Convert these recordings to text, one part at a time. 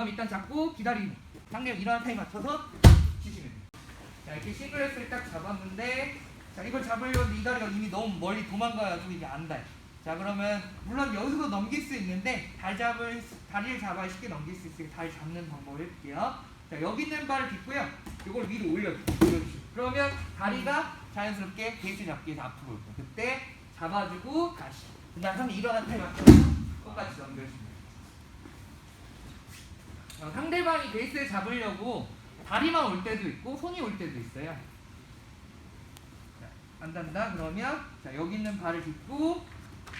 그럼 일단 잡고 기다리고 상대 일어나는 타임 맞춰서 치시면 돼요. 자 이렇게 싱글레스를 딱 잡았는데 자 이걸 잡으려고 이 다리가 이미 너무 멀리 도망가가지고 이게 안 닿아요. 자 그러면 물론 여기서도 넘길 수 있는데 다리 잡을 수- 다리를 잡아야 쉽게 넘길 수 있으니까 다리 잡는 방법을 해볼게요. 자 여기 있는 발을 딛고요. 이걸 위로 올려주세요. 그러면 다리가 자연스럽게 베이스 잡기에서 앞으로 올 거예요. 그때 잡아주고 다시. 그다음 일어난 타임 맞춰서 똑같이 넘겨주시면 돼요. 어, 상대방이 베이스를 잡으려고 다리만 올 때도 있고 손이 올 때도 있어요. 자, 안 단다? 그러면 자 여기 있는 발을 딛고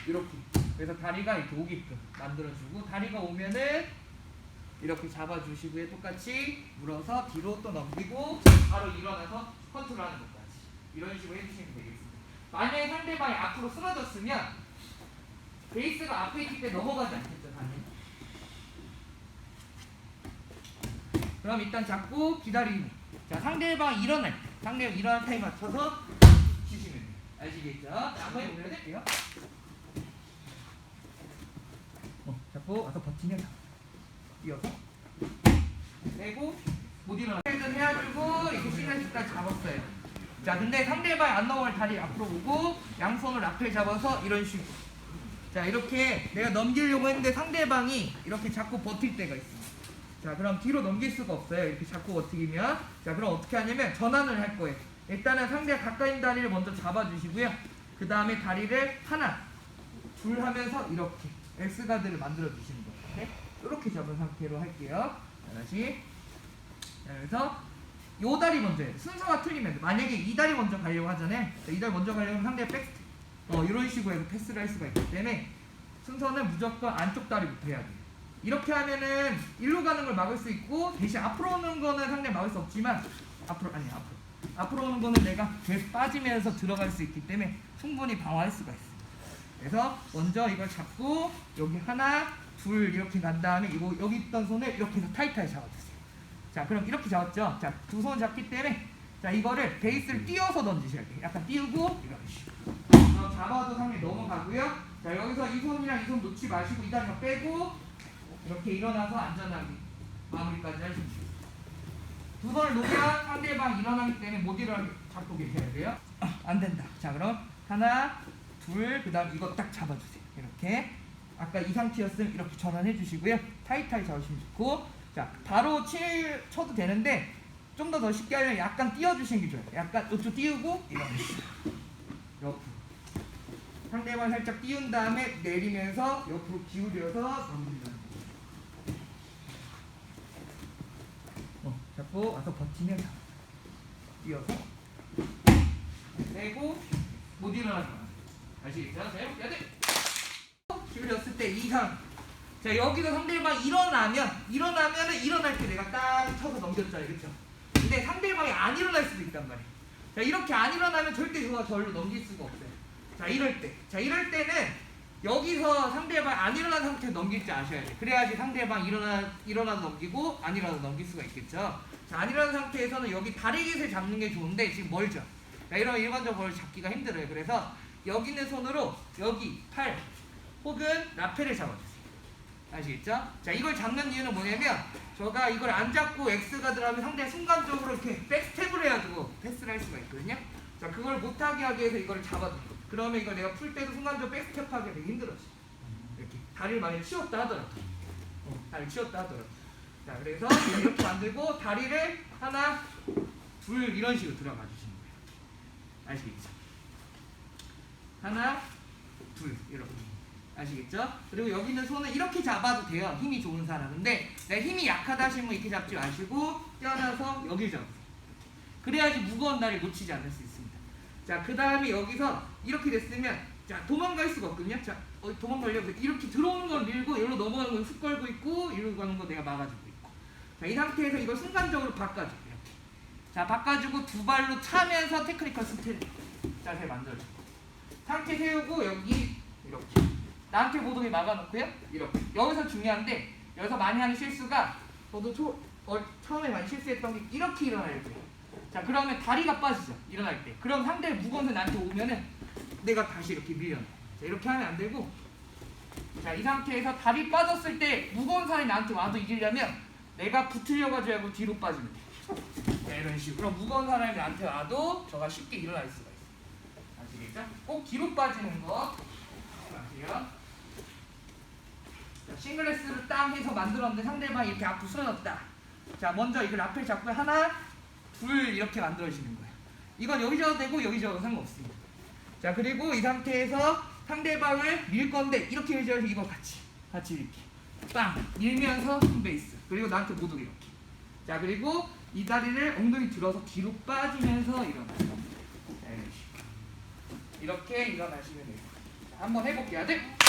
이렇게. 그래서 다리가 이렇게 오게끔 만들어주고 다리가 오면은 이렇게 잡아주시고요. 똑같이 물어서 뒤로 또 넘기고 바로 일어나서 컨트롤하는 것까지. 이런 식으로 해주시면 되겠습니다. 만약에 상대방이 앞으로 쓰러졌으면 베이스가 앞에 있을 때 넘어가지 않겠죠 당연히. 그럼 일단 잡고 기다리고 자 상대방 일어날 때 상대방 일어날 타임 맞춰서 치시면 돼요. 아시겠죠? 자 한번 해볼게요. 어, 잡고 와서 버티면 이어서. 빼고 못 일어나. 일단 해가지고 이렇게 시간씩까지 잡았어요. 자 근데 상대방이 안 넘어갈 다리 앞으로 오고 양손을 앞에 잡아서 이런 식으로. 자 이렇게 내가 넘기려고 했는데 상대방이 이렇게 자꾸 버틸 때가 있어 자 그럼 뒤로 넘길 수가 없어요. 이렇게 자꾸 버티면. 자 그럼 어떻게 하냐면 전환을 할 거예요. 일단은 상대가 가까이 있는 다리를 먼저 잡아주시고요. 그 다음에 다리를 하나 둘 하면서 이렇게 X가드를 만들어 주시는 거예요. 네? 이렇게 잡은 상태로 할게요. 자, 다시. 자, 그래서 요 다리 먼저 해요. 순서가 틀리면 돼. 만약에 이 다리 먼저 가려고 하잖아요. 자, 이 다리 먼저 가려면 상대 백스트. 어, 이런 식으로 해서 패스를 할 수가 있기 때문에 순서는 무조건 안쪽 다리부터 해야 돼요 이렇게 하면은 일로 가는 걸 막을 수 있고 대신 앞으로 오는 거는 상대 막을 수 없지만 앞으로 아니 앞으로 앞으로 오는 거는 내가 계속 빠지면서 들어갈 수 있기 때문에 충분히 방어할 수가 있어요. 그래서 먼저 이걸 잡고 여기 하나 둘 이렇게 간 다음에 이거 여기 있던 손을 이렇게 해서 타이트하게 잡아주세요. 자 그럼 이렇게 잡았죠. 자두 손 잡기 때문에 자 이거를 베이스를 띄워서 던지셔야 돼요. 약간 띄우고 이런 식으로. 잡아도 상당히 넘어가고요. 자 여기서 이 손이랑 이 손 놓지 마시고 이 다리만 빼고 이렇게 일어나서 안전하게 마무리까지 하시면 돼요. 두 손을 놓으면 상대방 일어나기 때문에 못 일어나게 잡고 계셔야 돼요. 아, 안 된다. 자 그럼 하나, 둘, 그 다음 이거 딱 잡아주세요. 이렇게 아까 이 상태였으면 이렇게 전환해 주시고요. 타이트하게 잡으시면 좋고 자 바로 치, 쳐도 되는데 좀 더 더 쉽게 하려면 약간 띄워주시는 게 좋아요. 약간 이쪽 띄우고 이런 식으로 옆으로 상대방 살짝 띄운 다음에 내리면서 옆으로 기울여서 넘긴다. 어, 잡고 와서 버티면 다. 뛰어서 빼고 못 일어나지 마. 아시겠죠? 자, 해볼게요. 네. 기울였을 때 이상. 자, 여기서 상대방 일어나면 일어나면은 일어날 때 내가 딱 쳐서 넘겼잖아요. 그렇죠? 근데 상대방이 안 일어날 수도 있단 말이에요. 자, 이렇게 안 일어나면 절대 저가 저를 넘길 수가 없어요. 자, 이럴 때. 자, 이럴 때는 여기서 상대방 안 일어난 상태에 넘길 줄 아셔야 돼요. 그래야지 상대방 일어나 일어나도 넘기고 안 일어나도 넘길 수가 있겠죠. 자, 안 일어난 상태에서는 여기 다리 깃을 잡는 게 좋은데 지금 멀죠. 자, 이러면 일반적으로 잡기가 힘들어요. 그래서 여기 있는 손으로 여기 팔 혹은 라페를 잡아주세요. 아시겠죠? 자, 이걸 잡는 이유는 뭐냐면 저가 이걸 안 잡고 X가드를 하면 상대 순간적으로 이렇게 백스텝을 해가지고 패스를 할 수가 있거든요. 자, 그걸 못하게 하기 위해서 잡아둔 거. 그러면 이걸 내가 풀 때도 순간적으로 백스텝 하기 되게 힘들어져. 이렇게 다리를 만약에 치웠다 하더라도. 어, 다리를 치웠다 하더라도. 자, 그래서 이렇게 만들고 다리를 하나, 둘 이런 식으로 들어가 주시는 거예요. 아시겠죠? 하나, 둘 이렇게. 아시겠죠? 그리고 여기 있는 손은 이렇게 잡아도 돼요. 힘이 좋은 사람인데 내가 힘이 약하다 하시면 이렇게 잡지 마시고 떼어나서 여기 잡으세요. 그래야지 무거운 다리 놓치지 않을 수 있습니다. 자, 그 다음에 여기서 이렇게 됐으면 자 도망갈 수가 없거든요. 자, 어, 도망가려고 이렇게 들어오는 건 밀고 여기로 넘어가는 건 훅 걸고 있고 이리로 가는 거 내가 막아주고 있고. 자, 이 상태에서 이걸 순간적으로 바꿔줘요. 이렇게. 자, 바꿔주고 두 발로 차면서 테크니컬 스틸 자세 만들어줘. 상태 세우고 여기 이렇게. 나한테 보동이 막아놓고요. 이렇게. 여기서 중요한데 여기서 많이 하는 실수가 저도 초, 어, 처음에 많이 실수했던 게 이렇게 일어나야 돼요. 자 그러면 다리가 빠지죠. 일어날 때. 그럼 상대 무거운 선 나한테 오면은 내가 다시 이렇게 밀려요. 자 이렇게 하면 안 되고 자 이 상태에서 다리 빠졌을 때 무거운 살이 나한테 와도 이기려면 내가 붙으려고 하지 말고 뒤로 빠지면 돼. 자, 이런 식으로 무거운 사람이 나한테 와도 저가 쉽게 일어날 수가 있어. 아시겠죠? 꼭 뒤로 빠지는 거 아세요? 자, 싱글레스를 딱 해서 만들었는데 상대방이 이렇게 앞으로 쓰러졌다. 자, 먼저 이걸 앞에 잡고 하나, 둘 이렇게 만들어지는 거예요. 이건 여기 적어도 되고 여기 적어도 상관없습니다. 자, 그리고 이 상태에서 상대방을 밀 건데 이렇게 해줘야지 이거 같이 같이 이렇게 빵 밀면서 홈베이스 그리고 나한테 못 오게 이렇게 자 그리고 이 다리를 엉덩이 들어서 뒤로 빠지면서 식으로. 이렇게 일어나시면 돼요 자, 한번 해볼게요 아들